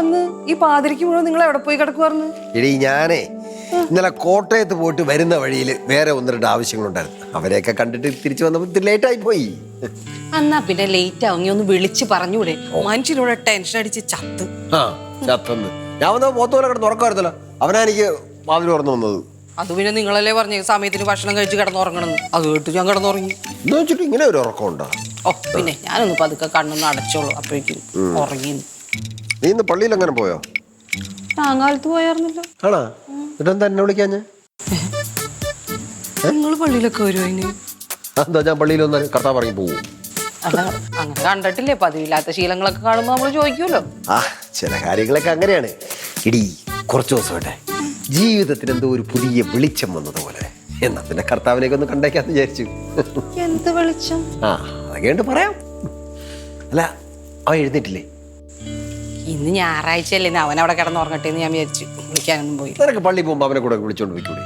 വന്ന് ഈ പാതിരിക്ക് മുഴുവൻ നിങ്ങൾ എവിടെ പോയി കിടക്കുവാർന്ന്? എടീ ഞാനേ ഇന്നലെ കോട്ടയത്ത് പോയിട്ട് വരുന്ന വഴിയിൽ വേറെ ഒന്ന് രണ്ട് ആവശ്യങ്ങളുണ്ടായിരുന്നു. അവരെയൊക്കെ കണ്ടിട്ട് തിരിച്ചു വന്നപ്പോൾ ലേറ്റ് ആയി പോയി. അന്നാ പിന്നെ ലേറ്റ് ആവും. നീ ഒന്ന് വിളിച്ച് പറഞ്ഞൂടെ മനുഷ്യനോട് ടെൻഷൻ അടിച്ച് ചത്ത്. ആ ചത്തന്ന്. ഞാൻ വന്ന പോത്തോലെ കിടന്ന് ഉറക്കമായിരുന്നല്ലോ. അവനാ എനിക്ക് മാതിരി ഉറന്നു വന്നത് അത് പിന്നെ നിങ്ങളല്ലേ പറഞ്ഞു സമയത്തിന് ഭക്ഷണം കഴിച്ച് കിടന്നുറങ്ങണം അത് കേട്ട് ഞാൻ കിടന്നുറങ്ങി. എന്ന് വെച്ചിട്ട് ഇങ്ങനെ ഒരു ഉറക്കം ഉണ്ടോ ഓ പിന്നെ ഞാനൊന്ന് പതുക്കെ കണ്ണൊന്ന് അടച്ചോളൂ. അപ്പോഴേക്കും ഉറങ്ങി. നീ ഇന്ന് പള്ളിയിൽ അങ്ങനെ പോയോ? താങ്കാലത്ത് പോയായിരുന്നല്ലോ ആണോ? എന്നിട്ടെന്താ എന്നെ വിളിക്കാഞ്ഞ്? നിങ്ങൾ പള്ളിയിലൊക്കെ വരുമോ അതിന് എന്താ ഞാൻ പള്ളിയിൽ ഒന്ന് കർത്താവ് ഇറങ്ങി പോകും അങ്ങനെ കണ്ടിട്ടില്ലേ പതിവില്ലാത്ത ശീലങ്ങളൊക്കെ കാണുമ്പോൾ നമ്മൾ ചോദിക്കുമല്ലോ ആ ചില കാര്യങ്ങളൊക്കെ അങ്ങനെയാണ്. ഇടി കുറച്ച് ദിവസമായിട്ട് ജീവിതത്തിന് എന്തോ ഒരു പുതിയ വെളിച്ചം വന്നതുപോലെ. എന്നാ പിന്നെ കർത്താവിനെയൊക്കെ ഒന്ന് കണ്ടേക്കാന്ന് വിചാരിച്ചു. എന്ത് വെളിച്ചം? ആ അതൊക്കെ ഉണ്ട് പറയാം. അല്ല അവൻ എഴുന്നേറ്റില്ലേ? ഇന്ന് ഞായറാഴ്ച അല്ലേ അവൻ അവിടെ കിടന്നുറങ്ങട്ടെ എന്ന് ഞാൻ വിചാരിച്ചു. വിളിക്കാനൊന്നും പോയി. നിനക്ക് പള്ളി പോകുമ്പോ അവനെ കൂടെ വിളിച്ചോണ്ട് പോയിക്കൂടെ?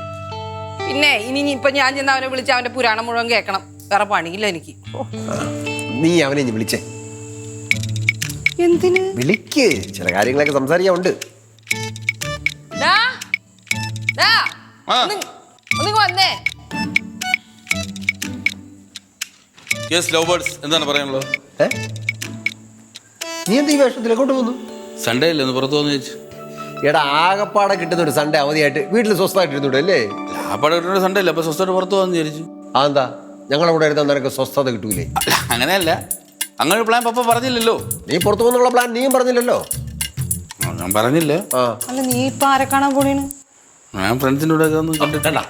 പിന്നെ ഇനി ഇപ്പൊ ഞാൻ ചെന്ന് അവനെ വിളിച്ച് അവന്റെ പുരാണം മുഴുവൻ കേൾക്കണം വേറെ പണിയില്ല എനിക്ക്. നീ അവനെ ഇനി വിളിച്ചേ. എന്തിന്? വിളിക്ക്. ചില കാര്യങ്ങളൊക്കെ സംസാരിക്കാനുണ്ട് വന്നേ. യെസ് ലവ് ബേർഡ്സ് എന്താണ് പറയാനുള്ളത്? ഏ? നീ എന്ത് ഈ വേഷത്തിലേക്കോട്ട് പോന്നു സൺഡേ അല്ലേ ഒന്ന് പുറത്തു വന്നു ചോദിച്ചു എടാ ആകപ്പാടെ കിട്ടുന്നുണ്ട് സൺഡേ അവധിയായിട്ട് വീട്ടിൽ സ്വസ്ഥമായിട്ട് ഇരുന്നൂടെ അല്ലേ? ആകപ്പാടെ കിട്ടുന്ന സൺഡേ അല്ലേ അപ്പൊ സ്വസ്ഥമായിട്ട് പുറത്തു പോകാന്ന് വിചാരിച്ചു. അതെന്താ ഞങ്ങളെ കൂടെ ഇരുന്ന നിനക്ക് സ്വസ്ഥത കിട്ടൂലേ? അല്ല അങ്ങനെയല്ല. അങ്ങനെ ഒരു പ്ലാൻ പപ്പ പറഞ്ഞില്ലല്ലോ. നീ പുറത്തു പോകുന്നുള്ള പ്ലാൻ നീയും പറഞ്ഞില്ലല്ലോ? ആ, ഞാൻ പറഞ്ഞില്ല. ആ. അല്ല നീ ഇപ്പൊ ആരെ കാണാൻ പോണേന് ഞാൻ ഫ്രണ്ട്സിന്റെ കൂടെ ഒക്കെ ഒന്ന് കണ്ടിട്ടല്ല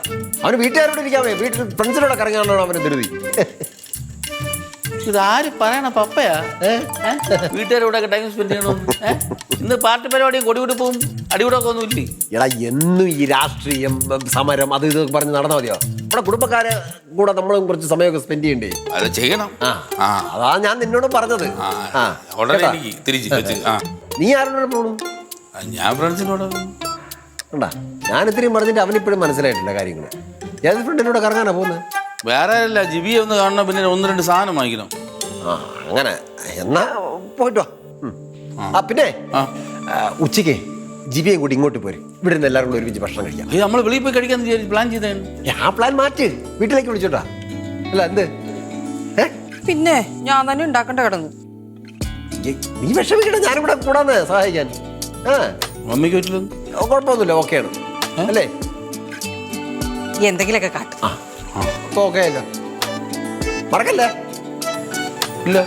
അവന് വീട്ടുകാരോട് ഇരിക്കാമേ വീട്ടിൽ ഫ്രണ്ട്സിനോട് കറങ്ങാനാണ് അവന് ധൃതി ഇത് ആര് പറയണ പപ്പയാ? വീട്ടുകാരുടെ ഒക്കെ ടൈം സ്പെൻഡ് ചെയ്യണം ഇന്ന് പാർട്ടി പരിപാടിയും കൊടികുടിപ്പും അടികൂടൊക്കെ ഒന്നും ഇല്ലേ? എടാ എന്നും ഈ രാഷ്ട്രീയം സമരം അത് ഇത് പറഞ്ഞ് നടന്നാൽ മതിയോ? നമ്മുടെ കുടുംബക്കാരെ കൂടെ നമ്മളും കുറച്ച് സമയമൊക്കെ സ്പെൻഡ് ചെയ്യണ്ടേ? അത് ചെയ്യണം. ആ. ആ. അതാ ഞാൻ നിന്നോട് പറഞ്ഞത്. നീ ആരോടെ പോണു? ഞാൻ ഫ്രണ്ട്സിനോട്. കണ്ടാ ഞാൻ ഇത്രയും പറഞ്ഞിട്ട് അവനിപ്പോഴും മനസ്സിലായിട്ടില്ല കാര്യങ്ങൾ ഞാൻ ഫ്രണ്ടിനോട് കറങ്ങാനാ പോകുന്നത് വേറെ അല്ല ജിബിയെ ഒന്ന് കാണണം പിന്നെ ഒന്ന് രണ്ട് സാധനം വാങ്ങിക്കണം. ആ അങ്ങനെ. എന്നാ പോയിട്ട് വാ. ഉം. ആ. പിന്നെ ആ. ആ, ഉച്ചയ്ക്ക് ജിബിയും കൂടി ഇങ്ങോട്ട് പോര്. ഇവിടെ നിന്ന് എല്ലാവരും കൂടി ഒരുമിച്ച് ഭക്ഷണം കഴിക്കാം. ഇത് നമ്മൾ വെളിയിൽ പോയി കഴിക്കാന്ന് വിചാരിച്ച് പ്ലാൻ ചെയ്തതാണ് ആ പ്ലാൻ മാറ്റ്. വീട്ടിലേക്ക് വിളിച്ചോട്ടാ. അല്ല എന്ത്? ഏ? പിന്നെ ഞാൻ തന്നെ ഉണ്ടാക്കണ്ട കിടന്നു. ഈ- നീ വിഷമിക്കണ്ട ഞാനിവിടെ കൂടാന്ന് സഹായിക്കാൻ. ആ. മമ്മിക്ക് പറ്റില്ലെന്ന്? ഓ, കുഴപ്പമൊന്നുമില്ല ഓക്കെയാണ്. അല്ലേ? എന്തെങ്കിലുമൊക്കെ കാട്ടും. ആ. അല്ലോ മറക്കല്ലേ? ഇല്ല.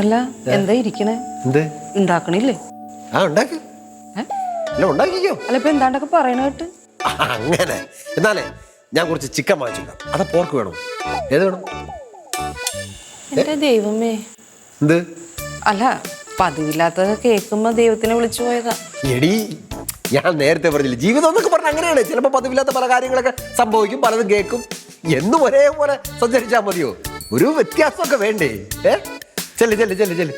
അല്ല എന്താ ഇരിക്കണേ? എന്ത്? ഉണ്ടാക്കണില്ലേ? ആ ഉണ്ടാക്കി? അല്ല ഉണ്ടാക്കിക്കോ. അല്ല ഇപ്പൊ എന്താണ്ടൊക്കെ പറയണ കേട്ട്? അങ്ങനെ. എന്നാലേ ഞാൻ കുറച്ച് ചിക്കൻ വാങ്ങിച്ചിട്ടുണ്ട് അതാ പോർക്ക് വേണോ? ഏത് വേണം? എന്റെ ദൈവമേ. എന്ത്? അല്ല പതിവില്ലാത്തത് കേൾക്കുമ്പോ ദൈവത്തിനെ വിളിച്ചു പോയതാ. എടി ഞാൻ നേരത്തെ പറഞ്ഞില്ല ജീവിതം എന്നൊക്കെ പറഞ്ഞ അങ്ങനെയാണ്. ചിലപ്പോൾ പതിവില്ലാത്ത പല കാര്യങ്ങളൊക്കെ സംഭവിക്കും പലതും കേൾക്കും. എന്നും ഒരേപോലെ സഞ്ചരിച്ചാൽ മതിയോ? ഒരു വ്യത്യാസമൊക്കെ വേണ്ടേ? ഏ? ചെല്ല് ചെല്ല് ചെല്ല് ചെല്ല്.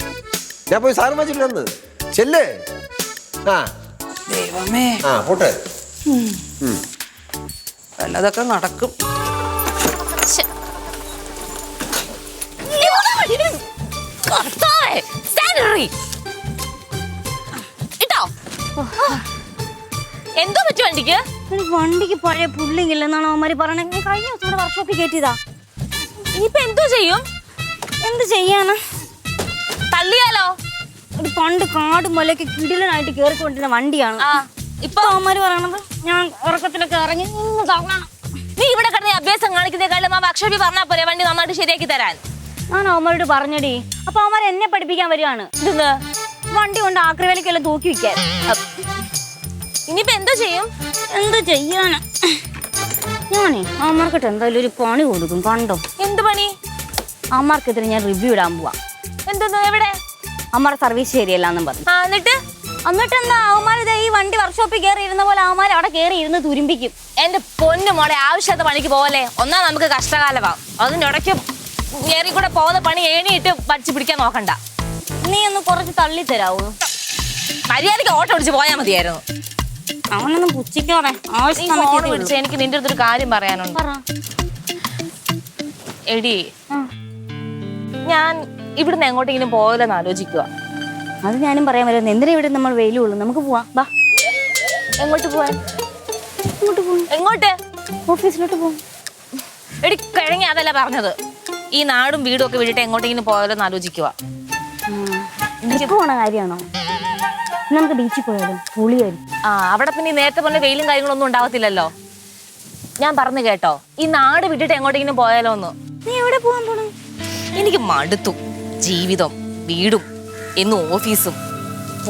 ഞാൻ പോയി സാധനം വെച്ചിട്ട് വന്ന്. ചെല്ല്. ആ. ദൈവമേ. ആ പോട്ടെ. വല്ലതൊക്കെ നടക്കും. കർത്താവേ. ഇട്ടോ. എന്തോ പറ്റി വണ്ടിക്ക്? വണ്ടിക്ക് പഴയ പുള്ളിങ്ങില്ലെന്നാണ് അവന്മാര് പറയണത്. ഞാൻ കഴിഞ്ഞ ദിവസം ഇവിടെ വർക്ക്ഷോപ്പിൽ കയറ്റിയതാ ഇനിയിപ്പോ എന്തോ ചെയ്യും? എന്ത് ചെയ്യാനാ? തള്ളിയാലോ? ഒരു പണ്ട് കാട് മലയൊക്കെ കിടിലനായിട്ട് കേറിക്കൊണ്ടിരുന്ന വണ്ടിയാണ്. ഇപ്പൊ? അവന്മാര് പറയണത് ഞാൻ ഉറക്കത്തിലൊക്കെ ഇറങ്ങി തള്ളണം. നീ ഇവിടെ കിടന്ന് അഭ്യാസം കാണിക്കുന്നേക്കാളും ആ വർക്ക്ഷോപ്പിൽ പറഞ്ഞാ പോലെ വണ്ടി നന്നായിട്ട് ശരിയാക്കി തരാൻ. ഞാൻ അവന്മാരോട് പറഞ്ഞടി. അപ്പൊ അവന്മാർ എന്നെ പഠിപ്പിക്കാൻ വരികയാണ്. ഇതെന്ന് വണ്ടി കൊണ്ട് ആക്രിവേലക്കെല്ലാം തൂക്കി വെക്കാൻ. ഇനിയിപ്പൊ എന്തോ ചെയ്യും? എന്ത് ചെയ്യാനാ? ഞാനേ അവന്മാർക്കിട്ട് എന്തായാലും ഒരു പണി കൊടുക്കും കണ്ടോ? എന്ത് പണി? അവന്മാർക്കെതിരെ ഞാൻ റിവ്യൂ ഇടാൻ പോവാ. എന്തെന്ന് എവിടെ? സർവീസ് ശരിയല്ലാന്നും പറഞ്ഞു. എന്നിട്ട്? എന്നിട്ട് എന്താ അവന്മാർ ഈ വണ്ടി വർക്ക്ഷോപ്പിൽ കയറി ഇരുന്ന പോലെ അവന്മാർ അവിടെ കയറി ഇരുന്ന് തുരുമ്പിക്കും. എന്റെ പൊന്നു മോളെ ആവശ്യത്തെ പണിക്ക് പോവല്ലേ? ഒന്നാ നമുക്ക് കഷ്ടകാലമാവും അതിന്റെ ഇടയ്ക്ക് കയറി കൂടെ പോകുന്ന പണി ഏണിയിട്ട് പഠിച്ചു പിടിക്കാൻ നോക്കണ്ട. നീ ഒന്ന് കുറച്ച് തള്ളി തരാവോ മര്യാദയ്ക്ക് ഓട്ടോ ഓടിച്ച് പോയാൽ മതിയായിരുന്നു. അവനൊന്നും പുച്ഛിക്കോടെ. ആവശ്യം എനിക്ക് നിന്റെ അടുത്തൊരു കാര്യം പറയാനുണ്ട്. എടി ഞാൻ ഇവിടുന്ന് എങ്ങോട്ടെങ്കിലും പോകലെന്ന് ആലോചിക്കുക അത് ഞാനും പറയാൻ വരുന്നത് എന്തിനാ ഇവിടെ നമ്മൾ വെയിലുള്ളൂ നമുക്ക് പോവാം. വാ. എങ്ങോട്ട് പോവാൻ? ഇങ്ങോട്ട് പോവാം? എങ്ങോട്ട്? ഓഫീസിലോട്ട് പോവാം. എടി കഴിഞ്ഞ അതല്ല പറഞ്ഞത്. ഈ നാടും വീടും ഒക്കെ വിട്ടിട്ട് എങ്ങോട്ടെങ്കിലും പോകലെന്ന് ആലോചിക്കുക പോണ കാര്യമാണോ? നമുക്ക് ബീച്ചിൽ പോയാലും പൊളിയായിരിക്കും. ആ അവിടെ പിന്നെ ഈ നേരത്തെ പോലെ വെയിലും കാര്യങ്ങളൊന്നും ഉണ്ടാവത്തില്ലല്ലോ ഞാൻ പറഞ്ഞു കേട്ടോ ഈ നാട് വിട്ടിട്ട് എങ്ങോട്ടെങ്കിലും പോയാലോ എന്ന് നീ എവിടെ പോകാൻ പോണു? എനിക്ക് മടുത്തു ജീവിതം വീടും എന്നും ഓഫീസും.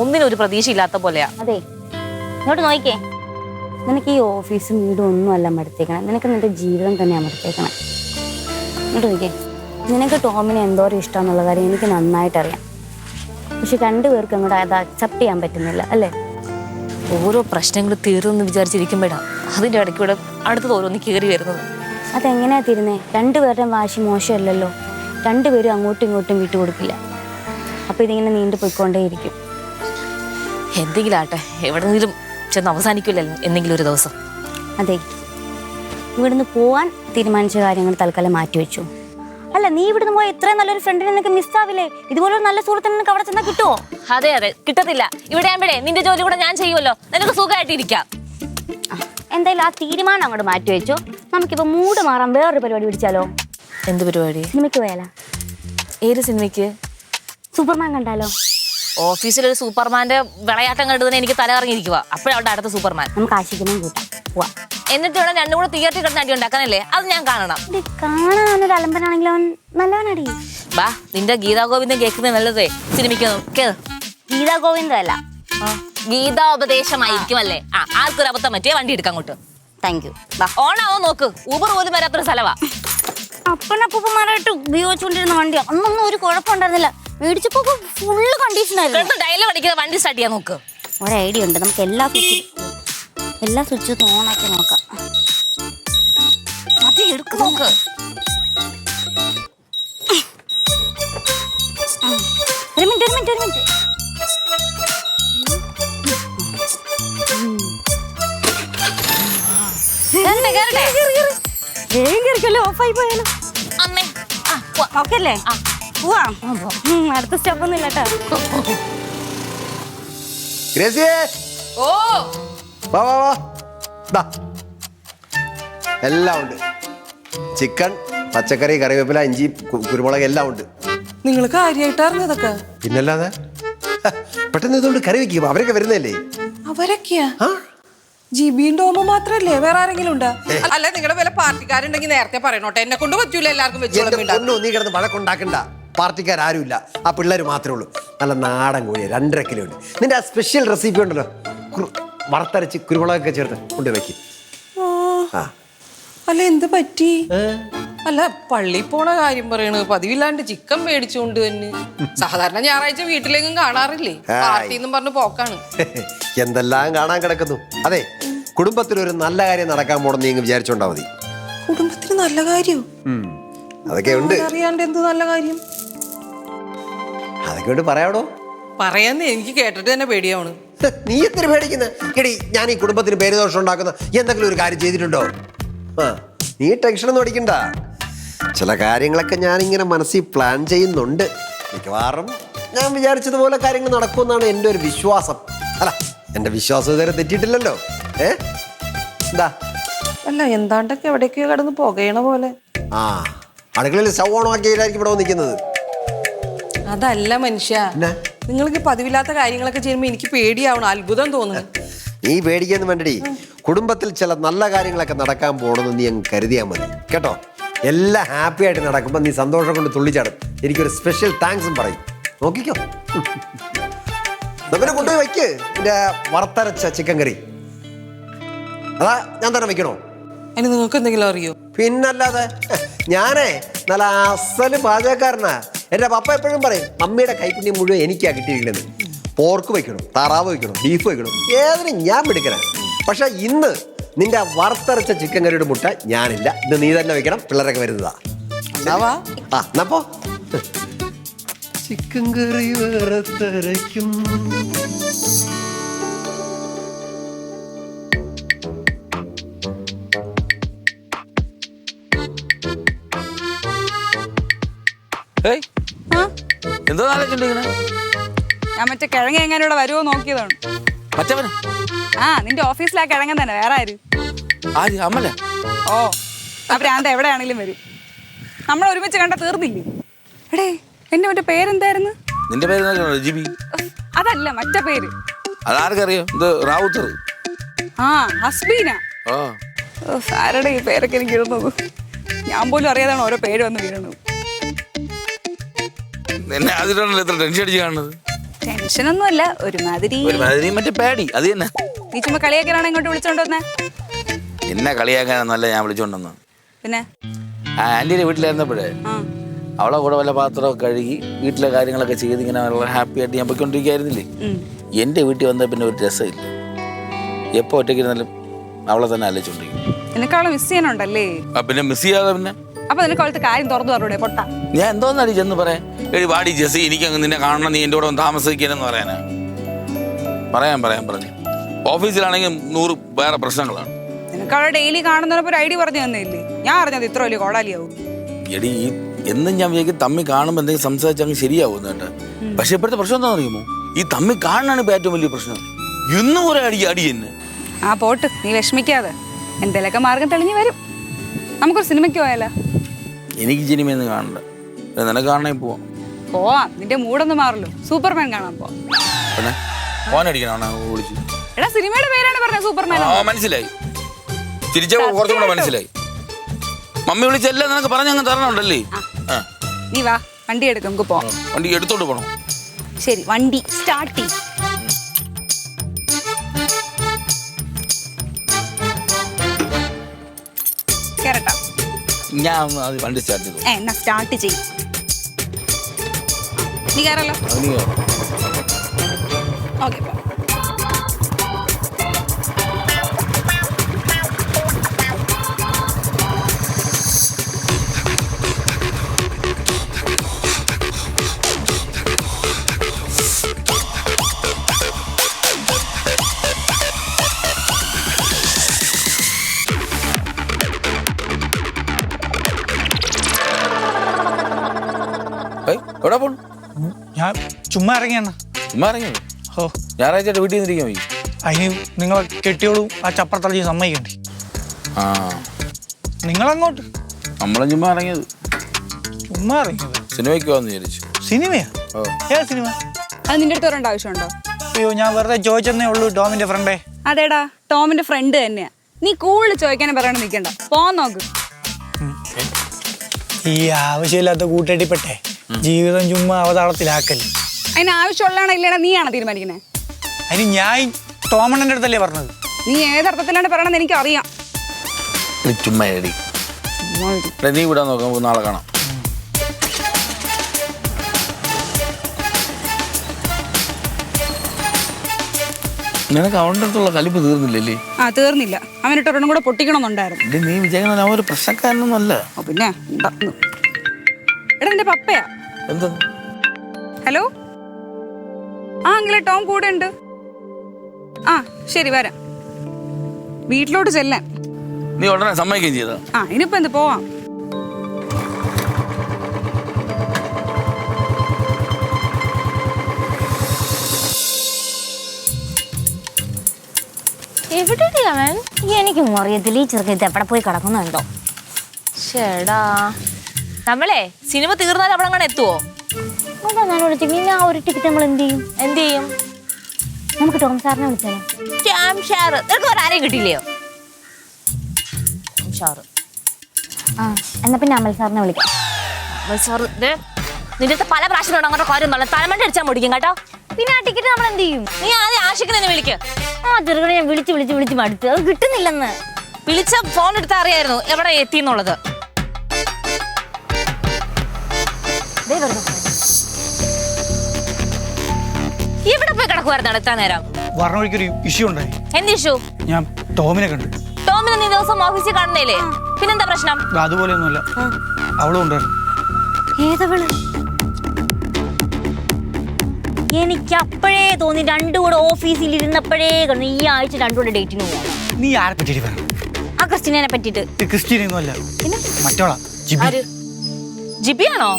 ഒന്നിനും ഒരു പ്രതീക്ഷ ഇല്ലാത്ത പോലെയാ. അതെ ഇങ്ങോട്ട് നോക്കിക്കേ. നിനക്ക് ഈ ഓഫീസും വീടും ഒന്നും അല്ല മടുത്തേക്കണം. നിനക്ക് നിന്റെ ജീവിതം തന്നെയാണ് മടുത്തേക്കണം. ഇങ്ങോട്ട് നോക്കിക്കേ. നിനക്ക് ടോമിനെ എന്തോരം ഇഷ്ടമെന്നുള്ള കാര്യം എനിക്ക് നന്നായിട്ട് അറിയാം പക്ഷെ രണ്ടുപേർക്കും അങ്ങോട്ട് അത് അക്സെപ്റ്റ് ചെയ്യാൻ പറ്റുന്നില്ല അല്ലേ? ഓരോ പ്രശ്നങ്ങൾ തീർന്നു വിചാരിച്ചിരിക്കുമ്പോഴാണ് അതിന്റെ ഇടയ്ക്ക് ഇവിടെ അടുത്തത് ഓരോന്ന് കയറി വരുന്നത്. അതെങ്ങനെയാ തിരുന്നേ? രണ്ടുപേരുടെയും വാശി മോശമല്ലല്ലോ. രണ്ടുപേരും അങ്ങോട്ടും ഇങ്ങോട്ടും വിട്ടു കൊടുക്കില്ല അപ്പൊ ഇതിങ്ങനെ നീണ്ടു പോയിക്കൊണ്ടേയിരിക്കും. എന്തെങ്കിലും ആട്ടെ എവിടെന്നെങ്കിലും ചെന്ന് അവസാനിക്കില്ല എന്തെങ്കിലും ഒരു ദിവസം. അതെ. ഇവിടുന്ന് പോവാൻ തീരുമാനിച്ച കാര്യങ്ങൾ തൽക്കാലം മാറ്റിവെച്ചു. അല്ല നീ ഇവിടുന്ന് പോയ ഇത്രയും നല്ലൊരു ഫ്രണ്ടിനെ നിനക്ക് മിസ്സാവില്ലേ ഇതുപോലൊരു നല്ല സുഹൃത്തിനെ നിനക്ക് അവിടെ ചെന്നാൽ കിട്ടുമോ അതെ അതെ. കിട്ടത്തില്ല. ഇവിടെ ആകുമ്പോഴേ നിന്റെ ജോലി കൂടെ ഞാൻ ചെയ്യുമല്ലോ നിനക്ക് സുഖമായിട്ടിരിക്കാം എന്തായാലും ആ തീരുമാനം അങ്ങോട്ട് മാറ്റി വെച്ചു. നമുക്കിപ്പോ മൂട് മാറാൻ വേറൊരു പരിപാടി പിടിച്ചാലോ? എന്ത് പരിപാടി? സിനിമയ്ക്ക് പോയാലോ? ഏത് സിനിമയ്ക്ക്? സൂപ്പർമാൻ കണ്ടാലോ? ഓഫീസിൽ ഒരു സൂപ്പർമാന്റെ വിളയാട്ടം കണ്ടതിന് എനിക്ക് തല ഇറങ്ങിയിരിക്കുക അപ്പോഴവിടെ അടുത്ത സൂപ്പർമാൻ. നമുക്ക് ആശിക്കണം കൂട്ടാം. പോവാം. എന്നിട്ട് വേണം രണ്ടും കൂടെ തിയേറ്ററിൽ കിടന്ന് അടി ഉണ്ടാക്കാനല്ലേ? അത് ഞാൻ കാണണം. കാണാനൊരു അലമ്പനാണെങ്കിലും അവൻ നല്ലവനടി. ബാ നിന്റെ ഗീതാ ഗോവിന്ദൻ കേൾക്കുന്നത് നല്ലതേ. സിനിമയ്ക്ക് ഗീതാ ഗീതാ ഗോവിന്ദല്ല ഗീതാ ഉപദേശമായിരിക്കും അല്ലേ? ആ ആർക്കൊരു അബദ്ധം പറ്റിയ വണ്ടി എടുക്കാം അങ്ങോട്ട്. താങ്ക് യു ഓണാവോ നോക്ക്. ഊബർ പോലും വരാത്തൊരു സ്ഥലവാ. അപ്പനപ്പൂപ്പന്മാരായിട്ട് ഉപയോഗിച്ചുകൊണ്ടിരുന്ന വണ്ടിയാ. അന്നൊന്നും ഒരു കുഴപ്പമുണ്ടായിരുന്നില്ല. മേടിച്ചപ്പോ ഫുള്ള് കണ്ടീഷൻ ആയിരുന്നു. ഡയലോഗ് അടിക്കുന്ന വണ്ടി സ്റ്റാർട്ട് ചെയ്യാൻ നോക്ക്. ഒരു ഐഡിയ ഉണ്ട്. നമുക്ക് എല്ലാ എല്ലാ സ്വിച്ചും ഓണാക്കി നോക്കാം. മതി എടുക്ക് നോക്ക് ഒരു മിനിറ്റ് ഒരു മിനിറ്റ് ഒരു മിനിറ്റ്. വേഗം കയറിക്കല്ലോ ഓഫായി പോയാലോ? അമ്മേ. ഓക്കെ അല്ലേ ആ. പോവാം. അടുത്ത സ്റ്റെപ്പ് ഒന്നും ഇല്ല കേട്ടോ ഓ. വാ വാ വാ. ദാ. എല്ലാം ഉണ്ട്. ചിക്കൻ പച്ചക്കറി കറിവേപ്പില ഇഞ്ചി കു- കുരുമുളക് എല്ലാം ഉണ്ട്. നിങ്ങൾ കാര്യമായിട്ട് അറിഞ്ഞതൊക്കെ പിന്നല്ലാതെ? ഹ, പെട്ടെന്ന് ഇതുകൊണ്ട് കറി വെക്കുക അവരൊക്കെ വരുന്നല്ലേ അവരൊക്കെയാ? ആ. ജിബിയും ടോമും മാത്രല്ലേ? വേറെ ആരെങ്കിലും ഉണ്ടോ? അല്ല നിങ്ങളുടെ വല്ല പാർട്ടിക്കാരുണ്ടെങ്കിൽ നേരത്തെ പറയണോട്ടെ. എന്നെ കൊണ്ട് പറ്റൂല എല്ലാവർക്കും വെച്ചോളം എന്റെ പൊന്നോ നീ കിടന്ന് വഴക്കുണ്ടാക്കണ്ട. പാർട്ടിക്കാരും ആ പിള്ളേർ മാത്രമേ ഉള്ളൂ. നല്ല നാടൻ കോഴി രണ്ടര കിലോ ഉണ്ട്. നിന്റെ ആ സ്പെഷ്യൽ റെസിപ്പി ഉണ്ടല്ലോ. കുറു- വറുത്തരച്ച് കുരുമുളകൊക്കെ ചേർത്ത് കൊണ്ട് വെക്കി. ആ. അല്ല എന്ത് പറ്റി? അല്ല പള്ളി പോണ കാര്യം പറയണു. പതിവില്ലാണ്ട് ചിക്കൻ മേടിച്ചുകൊണ്ട് തന്നെ സാധാരണ ഞായറാഴ്ച വീട്ടിലേക്കും കാണാറില്ലേ? പാർട്ടിന്ന് പറഞ്ഞു പോക്കാണ്. എന്തെല്ലാം കാണാൻ കിടക്കുന്നു? അതെ കുടുംബത്തിൽ ഒരു നല്ല കാര്യം നടക്കാൻ പോണെന്ന് നീ വിചാരിച്ചോണ്ടാ മതി. കുടുംബത്തിന് നല്ല കാര്യം. അതൊക്കെ ഉണ്ട്. അറിയാണ്ട് എന്ത് നല്ല കാര്യം? അതൊക്കെ ഉണ്ട് പറയാടോ? പറയാന്ന് എനിക്ക് കേട്ടിട്ട് തന്നെ പേടിയാവണ്. ഹ്, നീ ഇത്ര പേടിക്കുന്ന? എടി ഞാൻ ഈ കുടുംബത്തിന് പേരുദോഷം ഉണ്ടാക്കുന്ന എന്തെങ്കിലും ഒരു കാര്യം ചെയ്തിട്ടുണ്ടോ? ആ നീ ടെൻഷനൊന്നും അടിക്കണ്ട. ചില കാര്യങ്ങളൊക്കെ ഞാൻ ഇങ്ങനെ മനസ്സിൽ പ്ലാൻ ചെയ്യുന്നുണ്ട്. മിക്കവാറും ഞാൻ വിചാരിച്ചതുപോലെ കാര്യങ്ങൾ നടക്കുമെന്നാണ് എന്റെ ഒരു വിശ്വാസം. അല്ല എന്റെ വിശ്വാസം ഇതുവരെ തെറ്റിയിട്ടില്ലല്ലോ. ഏ? എന്താ? അല്ല എന്താണ്ടൊക്കെ എവിടേക്കോ കടന്ന് പുകയണ പോലെ. ആ അടുക്കളയിൽ സ്റ്റൗ ഓണമാക്കിയിട്ടായിരിക്കും ഇവിടെ നിൽക്കുന്നത് അതല്ല മനുഷ്യ? നിങ്ങൾക്ക് പതിവില്ലാത്ത കാര്യങ്ങളൊക്കെ ചെയ്യുമ്പോൾ എനിക്ക് പേടിയാവണം അത്ഭുതം തോന്നുന്നു. നീ പേടിക്കുന്നു വേണ്ടടി. കുടുംബത്തിൽ ചില നല്ല കാര്യങ്ങളൊക്കെ നടക്കാൻ പോകണമെന്ന് നീ അങ്ങ് കരുതിയാൽ മതി. കേട്ടോ? എല്ലാം ഹാപ്പി ആയിട്ട് നടക്കുമ്പോൾ നീ സന്തോഷം കൊണ്ട് തുള്ളിച്ചാടും. എനിക്കൊരു സ്പെഷ്യൽ താങ്ക്സും പറയും. നോക്കിക്കോ. നമ്മുടെ കൊണ്ടുപോയി വയ്ക്ക്. എന്റെ വറുത്തരച്ച ചിക്കൻ കറി അതാ ഞാൻ തന്നെ വെക്കണോ അതിന് നിങ്ങൾക്ക് എന്തെങ്കിലും അറിയോ? പിന്നല്ലാതെ ഞാനേ നല്ല അസൽ പാചകക്കാരനാ. എന്റെ പപ്പ എപ്പോഴും പറയും അമ്മയുടെ കൈപ്പുണ്യം മുഴുവൻ എനിക്കാ കിട്ടിയിരിക്കുന്നത്. പോർക്ക് വയ്ക്കണം താറാവ് വയ്ക്കണം ബീഫ് വയ്ക്കണം ഏതിനും ഞാൻ പിടിക്കണം പക്ഷെ ഇന്ന് നിന്റെ വറുത്തരച്ച ചിക്കൻ കറിയുടെ മുട്ട ഞാനില്ല. ഇത് നീ തന്നെ വെക്കണം പിള്ളേരൊക്കെ വരുന്നതാ. ആ എന്നപ്പോ ചിക്കൻ കറി വറുത്തരയ്ക്കും ഏയ് എന്തോ ആലോചിച്ചിട്ടിങ്ങനെ ഞാൻ മറ്റേ കിഴങ്ങ് എങ്ങനെ ഇവിടെ വരുമോ നോക്കിയതാണ്. മറ്റവന്? ആ നിന്റെ ഓഫീസിലാ കിഴങ്ങൻ തന്നെ വേറെ ആര്? ആര്? അമ്മല ഓ ആ ഭ്രാന്ത് എവിടെയാണെങ്കിലും വരും. നമ്മൾ ഒരുമിച്ച് കണ്ട തീർന്നില്ലേ? എടേ എന്റെ മറ്റേ പേരെന്തായിരുന്നു? നിന്റെ പേര് ജിബി. അതല്ല മറ്റേ പേര്. അതാർക്കറിയാം? ഇത് റാവുത്തർ. ആ ഹസ്ബീന. ആരുടെ ഈ പേരൊക്കെ എനിക്ക് ഇടുന്നത് ഞാൻ പോലും അറിയാതാണ് ഓരോ പേര് വന്ന് വീഴുന്നത് എന്നെ അതിലാണല്ലോ എത്ര ടെൻഷൻ അടിച്ച് കാണുന്നത്. ടെൻഷനൊന്നുമല്ല ഒരുമാതിരി ഒരുമാതിരി മറ്റേ പേടി അത് തന്നെ. നീ ചുമ്മാ കളിയാക്കാനാണ് ഇങ്ങോട്ട് വിളിച്ചോണ്ട് വന്നേ? എന്നെ കളിയാക്കാനൊന്നല്ല ഞാൻ വിളിച്ചോണ്ടെന്ന് പിന്നെ? ആ ആന്റിയുടെ വീട്ടിലായിരുന്നപ്പോഴേ അവളെ കൂടെ വല്ല പാത്രമൊക്കെ കഴുകി വീട്ടിലെ കാര്യങ്ങളൊക്കെ ചെയ്ത് ഇങ്ങനെ വളരെ ഹാപ്പി ആയിട്ട് ഞാൻ പോയിക്കൊണ്ടിരിക്കുകയായിരുന്നില്ലേ? എന്റെ എന്റെ വീട്ടിൽ വന്നാൽ പിന്നെ ഒരു രസമില്ല. എപ്പോ ഒറ്റയ്ക്ക് ഇരുന്നാലും അവളെ തന്നെ ആലോചിച്ചോണ്ടിരിക്കും നിനക്കവളെ മിസ് ചെയ്യാനുണ്ടല്ലേ? പിന്നെ മിസ് ചെയ്യാതെ പിന്നെ? അപ്പൊ നിനക്ക് അവളത്തെ കാര്യം തുറന്നു പറഞ്ഞൂടെ പൊട്ട. ഞാൻ എന്തോന്നടി ചെന്ന് പറയാൻ? എടി വാടി ജെസ്സി എനിക്കങ്ങ് നിന്നെ കാണണം നീ എന്റെ കൂടെ ഒന്ന് താമസിക്കണമെന്ന് പറയാനാ. പറയാൻ പറയാൻ പറഞ്ഞു ഓഫീസിലാണെങ്കിൽ നൂറ് വേറെ പ്രശ്നങ്ങളാണ്. നിനക്ക് അവളെ ഡെയിലി കാണുന്നതിനൊപ്പം ഒരു ഐഡി പറഞ്ഞു തന്നില്ലേ? ഞാൻ അറിഞ്ഞത് ഇത്ര വലിയ കോടാലിയാവും. എടി ഈ എന്നും ഞാൻ വിചാരിക്കും തമ്മി കാണുമ്പോൾ എന്തെങ്കിലും സംസാരിച്ച് അങ്ങ് ശരിയാവും കേട്ടോ. പക്ഷെ ഇപ്പോഴത്തെ പ്രശ്നം എന്താണെന്ന് അറിയുമോ ഈ തമ്മി കാണാനാണ് ഇപ്പം ഏറ്റവും വലിയ പ്രശ്നം. ഇന്നും ഒരു അടി അടി തന്നെ ആ പോട്ട്. നീ വിഷമിക്കാതെ. എന്തെങ്കിലുമൊക്കെ മാർഗം തെളിഞ്ഞു വരും. നമുക്കൊരു സിനിമയ്ക്ക് പോയാലോ? എനിക്ക് സിനിമയൊന്നും കാണണ്ട. നിനക്ക് കാണണേ പോവാം. പോവാം. നിന്റെ മൂടൊന്ന് മാറല്ലോ. സൂപ്പർമാൻ കാണാൻ പോവാം. പിന്നെ ഫോനടിക്കണോ വിളിച്ചു. എടാ സിനിമയുടെ പേരാണ് പറഞ്ഞത് സൂപ്പർമാൻ ആ മനസ്സിലായി. തിരിച്ച കുറച്ചും കൂടെ മനസ്സിലായി. മമ്മി വിളിച്ചെല്ലാം നിനക്ക് പറഞ്ഞങ്ങ് തരണമുണ്ടല്ലേ ആ. നീ വാ വണ്ടി എടുക്കും നമുക്ക് പോവാം. വണ്ടി എടുത്തോണ്ട് പോണം. ശരി വണ്ടി സ്റ്റാർട്ട് ചെയ്യും. ഞാൻ വണ്ടി സ്റ്റാർട്ട് ചെയ്തു എന്നാ സ്റ്റാർട്ട് ചെയ്യും. നീ കയറല്ലോ ഓക്കെ എവിടെ പോണു ഞാൻ ചുമ്മാ ഇറങ്ങിയാണ് ചുമ്മാ ഇറങ്ങിയത് ഓ. ഞായറാഴ്ച വീട്ടിൽ നിന്നിരിക്കാൻ പോയി അതിന് നിങ്ങളെ കെട്ടിയോളും ആ ചപ്പറത്തളി സമ്മതിക്കണ്ടേ? ആ. നിങ്ങളങ്ങോട്ട്. നമ്മളും ചുമ്മാ ഇറങ്ങിയത്. ചുമ്മാ ഇറങ്ങിയത്? സിനിമയ്ക്ക് പോകാന്ന് വിചാരിച്ചു. സിനിമയാ? ഓ. ഏത് സിനിമ? അത് നിന്റെ അടുത്ത് വരേണ്ട ആവശ്യമുണ്ടോ? അയ്യോ ഞാൻ വെറുതെ ചോദിച്ചെന്നേ ഉള്ളൂ ടോമിന്റെ ഫ്രണ്ടേ. അതേടാ ടോമിന്റെ ഫ്രണ്ട് തന്നെയാ. നീ കൂടുതൽ ചോദിക്കാനും പറയണം നിൽക്കണ്ട. പോ നോക്ക്. ഈ ആവശ്യമില്ലാത്ത കൂട്ടടിപ്പെട്ടെ ജീവിതം ചുമ്മാ അവതാളത്തിലാക്കൽ. അതിന് ആവശ്യമുള്ളതാണോ ഇല്ലടാ നീയാണോ തീരുമാനിക്കുന്നത്? അതിന് ഞാൻ തോമണ്ണന്റെ അടുത്തല്ലേ പറഞ്ഞത്. നീ ഏതർത്ഥത്തിലാണ് പറയണമെന്ന് എനിക്ക് അറിയാം ചുമ്മാ എടി. നീ വിടാൻ നോക്കാം നമുക്ക് നാളെ കാണാം. നിനക്ക് അവന്റെ അടുത്തുള്ള കലിപ്പ് തീർന്നില്ലല്ലേ ആ തീർന്നില്ല. അവനിട്ടൊരെണ്ണം കൂടെ പൊട്ടിക്കണമെന്നുണ്ടായിരുന്നു. നീ വിചാരിക്കുന്ന അവൻ ഒരു പ്രശ്നക്കാരനൊന്നുമല്ല. ഓ പിന്നെ. എടാ നിന്റെ പപ്പയാ? എന്താ? ഹലോ? ആ അങ്കിളെ ടോം കൂടെ ഉണ്ട് ആ ശരി വരാം. വീട്ടിലോട്ട് ചെല്ലാൻ. നീ ഉടനെ സമ്മതിക്കുകയും ചെയ്ത? ആ ഇനിയിപ്പോ എന്ത് പോവാം? എവിടെയാണ് അവൻ? എനിക്ക് അറിയത്തില്ല ഈ ചെറുക്കത്ത് എവിടെ പോയി കിടക്കുന്നുണ്ടോ? ചേടാ. നമ്മളെ സിനിമ തീർന്നാൽ അവിടെ അങ്ങനെ എത്തുവോ? അതാ ഞാൻ ഒരു ടിക്കറ്റ് നമ്മൾ എന്ത് ചെയ്യും? എന്ത് ചെയ്യും? നമുക്ക് ടോം സാറിനെ വിളിച്ചാലോ? ക്യാം ഷെയർ നിനക്ക് ഒരു ആരെയും കിട്ടിയില്ലയോ? ഷാറ് ആ എന്നാ പിന്നെ അമൽ സാറിനെ വിളിക്കാം. നിന്റെ പല പ്രാവശ്യം അങ്ങോട്ട് കാര്യം നല്ല തലമണ്ട അടിച്ചാൽ മുടിക്കും കേട്ടോ. പിന്നെ ആ ടിക്കറ്റ് നമ്മൾ എന്ത് ചെയ്യും? നീ ആദ്യം വിളിക്ക്. ആ ഞാൻ വിളിച്ച് വിളിച്ച് വിളിച്ച് മടുത്തു. അത് കിട്ടുന്നില്ലെന്ന്. വിളിച്ച ഫോൺ എടുത്താൽ അറിയായിരുന്നു എവിടെ എത്തി കിടക്കുമായിരുന്നു എത്താൻ നേരം. പറഞ്ഞ വഴിക്കൊരു ഇഷ്യൂ ഉണ്ടായി. എന്ത് ഇഷ്യൂ ഞാൻ ടോമിനെ കണ്ടു. ടോമിനെ നീ ദിവസം ഓഫീസിൽ കാണുന്നില്ലേ? പിന്നെന്താ പ്രശ്നം? ഇത് അതുപോലെയൊന്നുമല്ല അവളും ഉണ്ടായിരുന്നു. ഏതവൾ? എനിക്ക് അപ്പോഴേ തോന്നി രണ്ടും കൂടെ ഓഫീസിൽ ഇരുന്നപ്പോഴേ കണ്ടു. ഈ ആഴ്ച രണ്ടും കൂടെ ഡേറ്റിന് പോകാം നീ ആരെ പറഞ്ഞു ആ ക്രിസ്റ്റീനെ പറ്റിട്ട് ക്രിസ്റ്റീനൊന്നുമല്ല. മറ്റോളാ ജിബി. ജിബിയാണോ?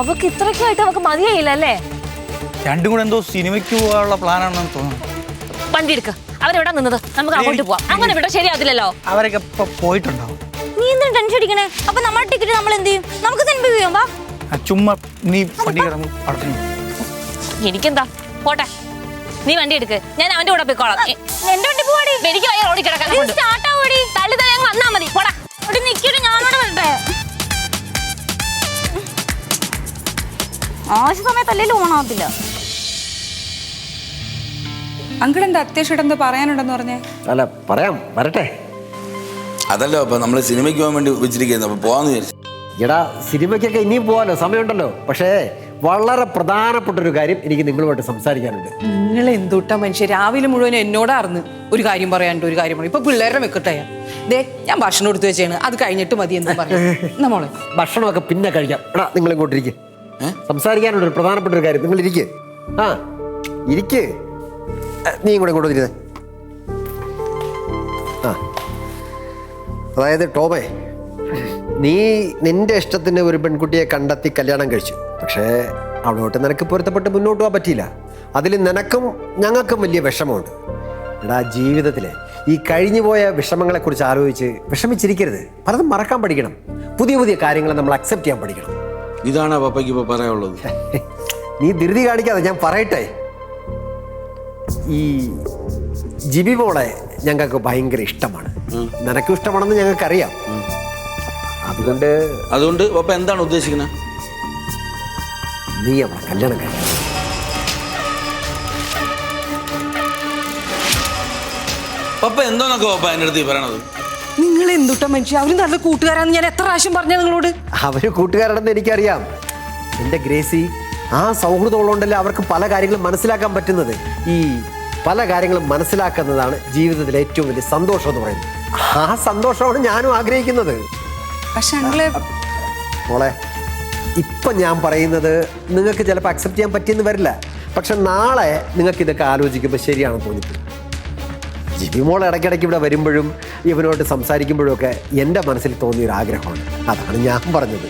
അവക്ക് ഇത്രയ്ക്കായിട്ട് അവക്ക് മതിയായില്ല അല്ലേ? രണ്ടും കൂടെ എന്തോ സിനിമയ്ക്ക് പോകാനുള്ള പ്ലാനാണെന്ന് തോന്നുന്നു വണ്ടി എടുക്ക അവരെവിടെ നിന്നത്? നമുക്ക് അങ്ങോട്ട് പോവാം. അങ്ങനെ വിട്ടോ? ശരിയാവില്ലല്ലോ അവരൊക്കെ ഇപ്പൊ പോയിട്ടുണ്ടാവും. നീ എന്തിനാ ടെൻഷൻ അടിക്കണേ? അപ്പൊ നമ്മുടെ ടിക്കറ്റ് നമ്മൾ എന്ത് ചെയ്യും? നമുക്ക് സിനിമ ചെയ്യാം വാ. ചുമ്മാ നീ വണ്ടി. എനിക്കെന്താ? പോട്ടെ. നീ വണ്ടി എടുക്ക്. ഞാൻ അവന്റെ കൂടെ പോയിക്കോളാം. എന്റെ വണ്ടി പോവാടി. എനിക്ക് വയ്യ റോഡിൽ കിടക്കാൻ. സ്റ്റാർട്ട് ആവടി തള്ളി തള്ളി അങ്ങ് വന്നാ മതി. പോടാ. അവിടെ നിൽക്കട്ടെ ഞാനോട് വരട്ടെ. ആവശ്യ സമയത്തല്ലേലും ഓണാവത്തില്ല അങ്കിൾ എന്താ അത്യാവശ്യമായിട്ട് എന്തോ പറയാനുണ്ടെന്ന് പറഞ്ഞേ? അല്ല പറയാം. വരട്ടെ. അതല്ലോ അപ്പൊ നമ്മൾ സിനിമയ്ക്ക് പോകാൻ വേണ്ടി വെച്ചിരിക്കുന്നത് അപ്പൊ പോവാന്ന് വിചാരിച്ചു. എടാ സിനിമയ്ക്കൊക്കെ ഇനിയും പോകാലോ സമയമുണ്ടല്ലോ. പക്ഷേ വളരെ പ്രധാനപ്പെട്ട ഒരു കാര്യം എനിക്ക് നിങ്ങളുമായിട്ട് സംസാരിക്കാനുണ്ട്. നിങ്ങൾ എന്തുട്ടാ മനുഷ്യ? രാവിലെ മുഴുവൻ എന്നോടാർന്ന് ഒരു കാര്യം പറയാനുണ്ട് ഒരു കാര്യം പറയും ഇപ്പൊ പിള്ളേരെ വെക്കട്ടെ? ദേ ഞാൻ ഭക്ഷണം എടുത്തു വെച്ചാണ്. അത് കഴിഞ്ഞിട്ട് മതി എന്ന് പറഞ്ഞു. എന്നാ മോളെ? ഭക്ഷണമൊക്കെ പിന്നെ കഴിക്കാം. എടാ നിങ്ങൾ ഇങ്ങോട്ടിരിക്കെ സംസാരിക്കാനുള്ള ഒരു പ്രധാനപ്പെട്ട ഒരു കാര്യം. നിങ്ങൾ ഇരിക്കേ ആ ഇരിക്ക്. നീ കൂടെ തിരുന്നേ ആ. അതായത് ടോമേ നീ നിന്റെ ഇഷ്ടത്തിന് ഒരു പെൺകുട്ടിയെ കണ്ടെത്തി കല്യാണം കഴിച്ചു. പക്ഷേ അവളോട്ട് നിനക്ക് പൊരുത്തപ്പെട്ട് മുന്നോട്ട് പോകാൻ പറ്റിയില്ല. അതിൽ നിനക്കും ഞങ്ങൾക്കും വലിയ വിഷമമുണ്ട്. എടാ ജീവിതത്തിലെ ഈ കഴിഞ്ഞു പോയ വിഷമങ്ങളെക്കുറിച്ച് ആലോചിച്ച് വിഷമിച്ചിരിക്കരുത്. പലതും മറക്കാൻ പഠിക്കണം. പുതിയ പുതിയ കാര്യങ്ങൾ നമ്മൾ അക്സെപ്റ്റ് ചെയ്യാൻ പഠിക്കണം. ഇതാണ് പപ്പയ്ക്ക് പറയാനുള്ളത്? നീ ധൃതി കാണിക്കാതെ ഞാൻ പറയട്ടെ. ഈ ജിബി മോളെ ഞങ്ങൾക്ക് ഭയങ്കര ഇഷ്ടമാണ്. നിനക്കും ഇഷ്ടമാണെന്ന് ഞങ്ങൾക്കറിയാം. അതുകൊണ്ട് അതുകൊണ്ട് അപ്പൊ എന്താണ് ഉദ്ദേശിക്കുന്നത്? നീ അവളെ കല്യാണം കഴിഞ്ഞു പപ്പ എന്തോന്നൊക്കെ പപ്പ എന്റെ അടുത്ത് ഈ പറയണത്? നിങ്ങൾ എന്തുട്ടാ മനുഷ്യ? അവർ നല്ല കൂട്ടുകാരാന്ന് ഞാൻ എത്ര പ്രാവശ്യം പറഞ്ഞ നിങ്ങളോട്? അവർ കൂട്ടുകാരാണെന്ന് എനിക്കറിയാം. എന്റെ ഗ്രേസി ആ സൗഹൃദം ഉള്ളതുകൊണ്ടല്ലേ അവർക്ക് പല കാര്യങ്ങളും മനസ്സിലാക്കാൻ പറ്റുന്നത്? ഈ പല കാര്യങ്ങളും മനസ്സിലാക്കുന്നതാണ് ജീവിതത്തിലെ ഏറ്റവും വലിയ സന്തോഷം എന്ന് പറയുന്നത്. ആ സന്തോഷമാണ് ഞാനും ആഗ്രഹിക്കുന്നത്. പക്ഷെ മോളെ ഇപ്പം ഞാൻ പറയുന്നത് നിങ്ങൾക്ക് ചിലപ്പോൾ അക്സെപ്റ്റ് ചെയ്യാൻ പറ്റിയെന്ന് വരില്ല. പക്ഷെ നാളെ നിങ്ങൾക്ക് ഇതൊക്കെ ആലോചിക്കുമ്പോൾ ശരിയാണെന്ന് തോന്നിപ്പോകും ജിബി മോൾ ഇടയ്ക്കിടയ്ക്ക് ഇവിടെ വരുമ്പോഴും ഇവനോട് സംസാരിക്കുമ്പോഴും ഒക്കെ എന്റെ മനസ്സിൽ തോന്നിയൊരു ആഗ്രഹമാണ് അതാണ് ഞാൻ പറഞ്ഞത്.